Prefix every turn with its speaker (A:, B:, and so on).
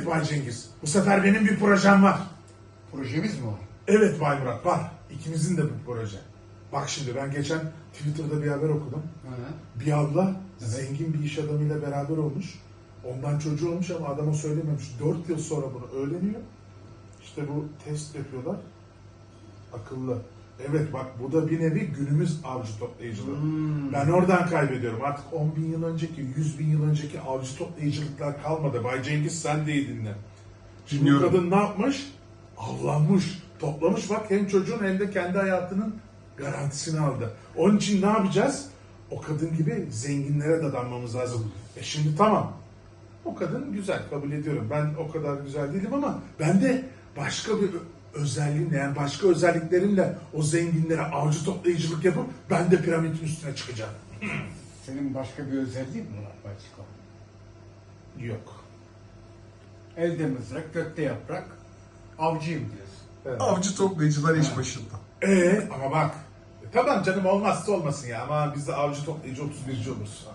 A: Evet Bay Cengiz. Bu sefer benim bir projem var.
B: Projemiz mi var?
A: Evet Bay Murat var. İkimizin de bir proje. Bak şimdi ben geçen Twitter'da bir haber okudum.
B: Hı.
A: Bir abla zengin bir iş adamıyla beraber olmuş. Ondan çocuğu olmuş ama adama söylememiş. 4 yıl sonra bunu öğreniyor. İşte bu test yapıyorlar. Akıllı. Evet bak bu da bir nevi günümüz avcı toplayıcılığı.
B: Hmm.
A: Ben oradan kaybediyorum. Artık 10 bin yıl önceki, 100 bin yıl önceki avcı toplayıcılıklar kalmadı. Bay Cengiz sen de iyi dinle. Şimdi bu
C: Dinliyorum.
A: kadın ne yapmış? Avlanmış, toplamış bak hem çocuğun hem de kendi hayatının garantisini aldı. Onun için ne yapacağız? O kadın gibi zenginlere dadanmamız lazım. E şimdi tamam. O kadın güzel kabul ediyorum. Ben o kadar güzel değilim ama ben de başka bir ö- özelliğimle yani başka özelliklerimle o zenginlere avcı toplayıcılık yapıp ben de piramidin üstüne çıkacağım.
B: Senin başka bir özelliğin mi var Başko?
A: Yok.
B: Elde mızrak, gökte yaprak, avcıyım diyorsun.
A: Evet.
C: Avcı toplayıcılar iş başında.
A: Ee ama bak. e, tamam canım olmazsa olmasın ya ama biz de avcı toplayıcı 31'ci oluruz.